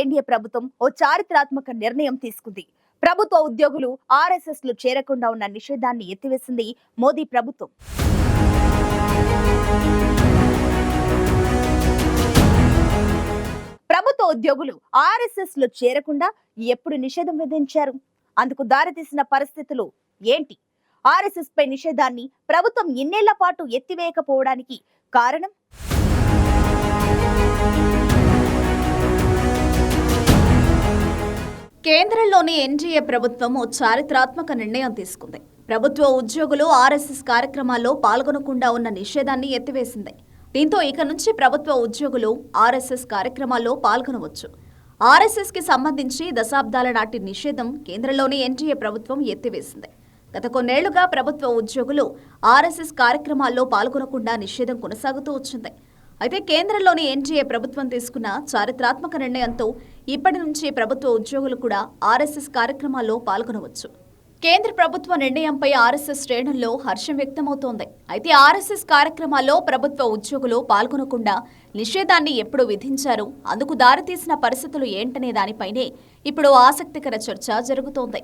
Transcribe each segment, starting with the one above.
NDA ప్రభుత్వం ఓ చారిత్రాత్మక నిర్ణయం తీసుకుంది. ప్రభుత్వ ఉద్యోగులు ఆర్ఎస్ఎస్లో చేరకుండా ఉన్న నిషేధాన్ని ఎత్తివేసింది మోదీ ప్రభుత్వం. ప్రభుత్వ ఉద్యోగులు ఆర్ఎస్ఎస్లో చేరకుండా ఎప్పుడు నిషేధం విధించారు? అందుకు దారితీసిన పరిస్థితులు ఏంటి? ఆర్ఎస్ఎస్ పై నిషేధాన్ని ప్రభుత్వం ఇన్నేళ్ళ పాటు ఎత్తివేయకపోవడానికి కారణం? కేంద్రంలోని ఎన్డీఏ ప్రభుత్వం ఓ చారిత్రాత్మక నిర్ణయం తీసుకుంది. ప్రభుత్వ ఉద్యోగులు ఆర్ఎస్ఎస్ కార్యక్రమాల్లో పాల్గొనకుండా ఉన్న నిషేధాన్ని ఎత్తివేసింది. దీంతో ఇక నుంచి ప్రభుత్వ ఉద్యోగులు ఆర్ఎస్ఎస్ కార్యక్రమాల్లో పాల్గొనవచ్చు. ఆర్ఎస్ఎస్కి సంబంధించి దశాబ్దాల నాటి నిషేధం కేంద్రంలోని ఎన్డీఏ ప్రభుత్వం ఎత్తివేసింది. గత కొన్నేళ్ళుగా ప్రభుత్వ ఉద్యోగులు ఆర్ఎస్ఎస్ కార్యక్రమాల్లో పాల్గొనకుండా నిషేధం కొనసాగుతూ వచ్చింది. అయితే కేంద్రంలోని ఎన్డీఏ ప్రభుత్వం తీసుకున్న చారిత్రాత్మక నిర్ణయంతో ఇప్పటి నుంచి ప్రభుత్వ ఉద్యోగులు కూడా ఆర్ఎస్ఎస్ కార్యక్రమాల్లో పాల్గొనవచ్చు. కేంద్ర ప్రభుత్వ నిర్ణయంపై ఆర్ఎస్ఎస్ శ్రేణుల్లో హర్షం వ్యక్తమవుతోంది. అయితే ఆర్ఎస్ఎస్ కార్యక్రమాల్లో ప్రభుత్వ ఉద్యోగులు పాల్గొనకుండా నిషేధాన్ని ఎప్పుడు విధించారు? అందుకు దారితీసిన పరిస్థితులు ఏంటనే దానిపైనే ఇప్పుడు ఆసక్తికర చర్చ జరుగుతోంది.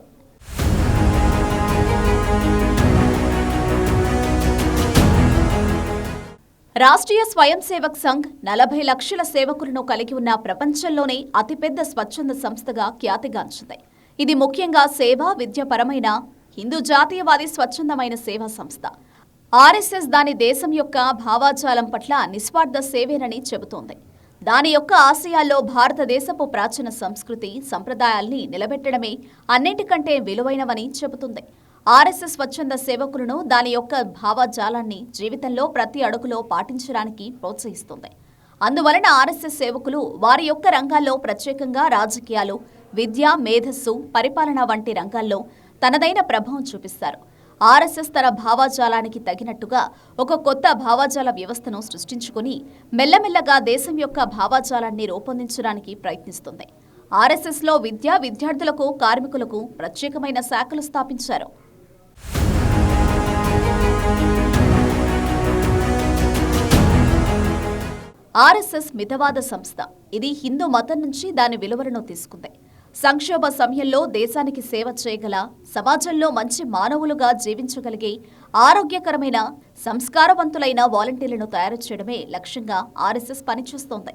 రాష్ట్రీయ స్వయం సేవక్ సంఘ్ నలభై లక్షల సేవకులను కలిగి ఉన్న ప్రపంచంలోనే అతిపెద్ద స్వచ్ఛంద సంస్థగా ఖ్యాతిగాంచింది. ఇది ముఖ్యంగా సేవ విద్యపరమైన హిందూ జాతీయవాది స్వచ్ఛందమైన సేవా సంస్థ. ఆర్ఎస్ఎస్ దాని దేశం యొక్క భావాజాలం పట్ల నిస్వార్థ సేవేనని చెబుతోంది. దాని యొక్క ఆశయాల్లో భారతదేశపు ప్రాచీన సంస్కృతి సంప్రదాయాల్ని నిలబెట్టడమే అన్నిటికంటే విలువైనవని చెబుతుంది. ఆర్ఎస్ఎస్ స్వచ్ఛంద సేవకులను దాని యొక్క భావజాలాన్ని జీవితంలో ప్రతి అడుగులో పాటించడానికి ప్రోత్సహిస్తుంది. అందువలన ఆర్ఎస్ఎస్ సేవకులు వారి యొక్క రంగాల్లో ప్రత్యేకంగా రాజకీయాలు విద్య మేధస్సు పరిపాలన వంటి రంగాల్లో తనదైన ప్రభావం చూపిస్తారు. ఆర్ఎస్ఎస్ తన భావాజాలానికి తగినట్టుగా ఒక కొత్త భావాజాల వ్యవస్థను సృష్టించుకుని మెల్లమెల్లగా దేశం యొక్క భావాజాలాన్ని రూపొందించడానికి ప్రయత్నిస్తుంది. ఆర్ఎస్ఎస్లో విద్య విద్యార్థులకు కార్మికులకు ప్రత్యేకమైన శాఖలు స్థాపించారు. ఆర్ఎస్ఎస్ మితవాద సంస్థ. ఇది హిందూ మతం నుంచి దాని విలువలను తీసుకుంది. సంక్షోభ సమయంలో దేశానికి సేవ చేయగల సమాజంలో మంచి మానవులుగా జీవించగలిగే ఆరోగ్యకరమైన సంస్కారవంతులైన వాలంటీర్లను తయారు చేయడమే లక్ష్యంగా ఆర్ఎస్ఎస్ పనిచేస్తోంది.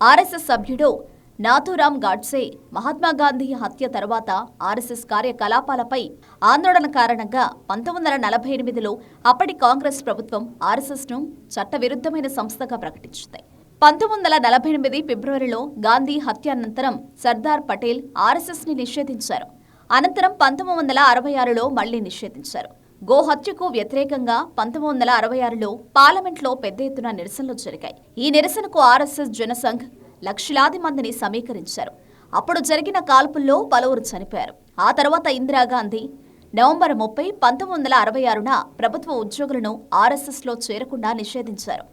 ఆర్ఎస్ఎస్ సభ్యుడు నాథురామ్ గాడ్సే మహాత్మా గాంధీ హత్య తర్వాత ఆర్ఎస్ఎస్ కార్యకలాపాలపై ఆందోళన కారణంగా పంతొమ్మిది వందల నలభై ఎనిమిదిలో అప్పటి కాంగ్రెస్ ప్రభుత్వం ఆర్ఎస్ఎస్ను చట్టవిరుద్ధమైన సంస్థగా ప్రకటించింది. పంతొమ్మిది వందల నలభై ఎనిమిది ఫిబ్రవరిలో గాంధీ హత్యానంతరం సర్దార్ పటేల్ ఆర్ఎస్ఎస్ని నిషేధించారు. అనంతరం పంతొమ్మిది వందల అరవై ఆరులో మళ్ళీ నిషేధించారు. గో హత్యకు వ్యతిరేకంగా పంతొమ్మిది వందల అరవై ఆరులో పార్లమెంట్లో పెద్ద ఎత్తున నిరసనలు జరిగాయి. ఈ నిరసనకు ఆర్ఎస్ఎస్ జనసంఘ్ లక్షలాది మందిని సమీకరించారు. అప్పుడు జరిగిన కాల్పుల్లో పలువురు చనిపోయారు. ఆ తర్వాత ఇందిరాగాంధీ నవంబర్ ముప్పై పంతొమ్మిది వందల అరవై ఆరున ప్రభుత్వ ఉద్యోగులను ఆర్ఎస్ఎస్లో చేరకుండా నిషేధించారు.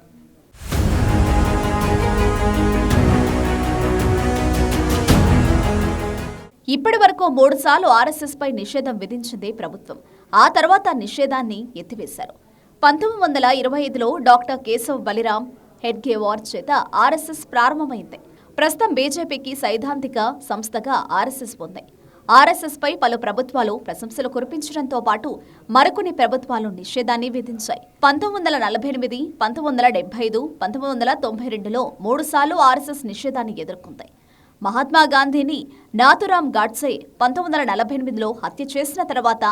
ఇప్పటి వరకు మూడుసార్లు ఆర్ఎస్ఎస్పై నిషేధం విధించింది ప్రభుత్వం. ఆ తర్వాత నిషేధాన్ని ఎత్తివేశారు. పంతొమ్మిది వందల ఇరవై ఐదులో డాక్టర్ కేశవ్ బలిరామ్ హెడ్గేవార్ చేత ఆర్ఎస్ఎస్ ప్రారంభమైంది. ప్రస్తుతం బీజేపీకి సైద్ధాంతిక సంస్థగా ఆర్ఎస్ఎస్ ఉంది. ఆర్ఎస్ఎస్పై పలు ప్రభుత్వాలు ప్రశంసలు కురిపించడంతో పాటు మరికొన్ని ప్రభుత్వాలు నిషేధాన్ని విధించాయి. పంతొమ్మిది వందల నలభై ఎనిమిది పంతొమ్మిది వందల డెబ్బై ఐదు పంతొమ్మిది వందల తొంభై రెండులో మూడుసార్లు ఆర్ఎస్ఎస్ నిషేధాన్ని ఎదుర్కొంది. మహాత్మా గాంధీని నాథురామ్ గాడ్సే పంతొమ్మిది వందల నలభై ఎనిమిదిలో హత్య చేసిన తర్వాత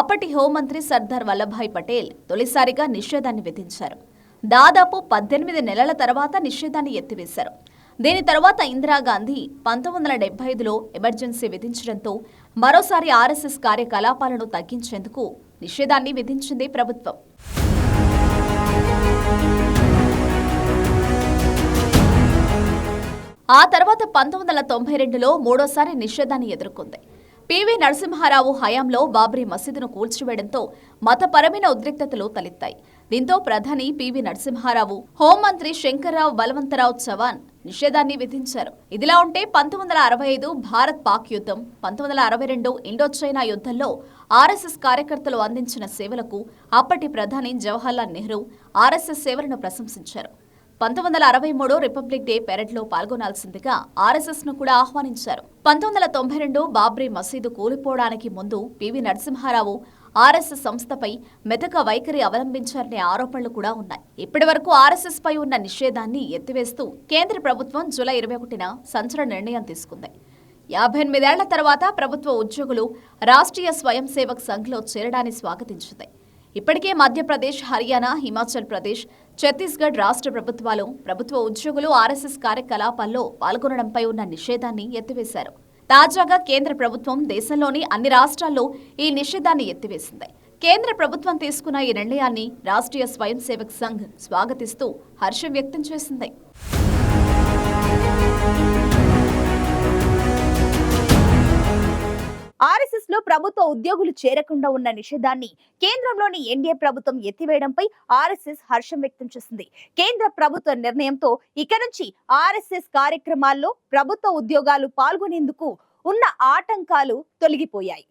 అప్పటి హోంమంత్రి సర్దార్ వల్లభాయ్ పటేల్ తొలిసారిగా నిషేధాన్ని విధించారు. దాదాపు పద్దెనిమిది నెలల తర్వాత నిషేధాన్ని ఎత్తివేశారు. దీని తర్వాత ఇందిరాగాంధీ పంతొమ్మిది వందల డెబ్బై ఐదులో ఎమర్జెన్సీ విధించడంతో మరోసారి ఆర్ఎస్ఎస్ కార్యకలాపాలను తగ్గించేందుకు నిషేధాన్ని విధించింది ప్రభుత్వం. ఆ తర్వాత పంతొమ్మిది వందల తొంభై రెండులో మూడోసారి నిషేధాన్ని ఎదుర్కొంది. పివి నరసింహారావు హయాంలో బాబ్రీ మసీదును కూల్చివేయడంతో మతపరమైన ఉద్రిక్తతలు తలెత్తాయి. దీంతో ప్రధాని పివి నరసింహారావు హోంమంత్రి శంకర్రావు బలవంతరావు చవాన్ నిషేధాన్ని విధించారు. ఇదిలా ఉంటే పంతొమ్మిది వందల అరవై ఐదు భారత్ పాక్ యుద్ధం పంతొమ్మిది వందల అరవై రెండు ఇండో చైనా యుద్ధంలో ఆర్ఎస్ఎస్ కార్యకర్తలు అందించిన సేవలకు అప్పటి ప్రధాని జవహర్లాల్ నెహ్రూ ఆర్ఎస్ఎస్ సేవలను ప్రశంసించారు. పంతొమ్మిది వందల అరవై మూడు రిపబ్లిక్ డే పెరడ్లో పాల్గొనాల్సిందిగా ఆర్ఎస్ఎస్ను కూడా ఆహ్వానించారు. పంతొమ్మిది వందల తొంభై రెండు బాబ్రీ మసీదు కూలిపోవడానికి ముందు పివి నరసింహారావు ఆర్ఎస్ఎస్ సంస్థపై మెతక వైఖరి అవలంబించారనే ఆరోపణలు కూడా ఉన్నాయి. ఇప్పటి వరకు ఆర్ఎస్ఎస్ పై ఉన్న నిషేధాన్ని ఎత్తివేస్తూ కేంద్ర ప్రభుత్వం జూలై ఇరవై ఒకటిన సంచలన నిర్ణయం తీసుకుంది. యాభై ఎనిమిదేళ్ళ తర్వాత ప్రభుత్వ ఉద్యోగులు రాష్ట్రీయ స్వయం సేవక్ సంఘ్లో చేరడాన్ని స్వాగతించింది. ఇప్పటికే మధ్యప్రదేశ్ హర్యానా హిమాచల్ ప్రదేశ్ ఛత్తీస్గఢ్ రాష్ట్ర ప్రభుత్వాలు ప్రభుత్వ ఉద్యోగులు ఆర్ఎస్ఎస్ కార్యకలాపాల్లో పాల్గొనడంపై ఉన్న నిషేధాన్ని ఎత్తివేశారు. తాజాగా కేంద్ర ప్రభుత్వం దేశంలోని అన్ని రాష్ట్రాల్లో ఈ నిషేధాన్ని ఎత్తివేసింది. కేంద్ర ప్రభుత్వం తీసుకున్న ఈ నిర్ణయాన్ని రాష్ట్రీయ స్వయం సేవక్ సంఘ్ స్వాగతిస్తూ హర్షం వ్యక్తం చేసింది. ఆర్ఎస్ఎస్లో ప్రభుత్వ ఉద్యోగులు చేరకుండా ఉన్న నిషేధాన్ని కేంద్రంలోని ఎన్డీఏ ప్రభుత్వం ఎత్తివేయడంపై ఆర్ఎస్ఎస్ హర్షం వ్యక్తం చేసింది. కేంద్ర ప్రభుత్వ నిర్ణయంతో ఇక నుంచి ఆర్ఎస్ఎస్ కార్యక్రమాల్లో ప్రభుత్వ ఉద్యోగాలు పాల్గొనేందుకు ఉన్న ఆటంకాలు తొలగిపోయాయి.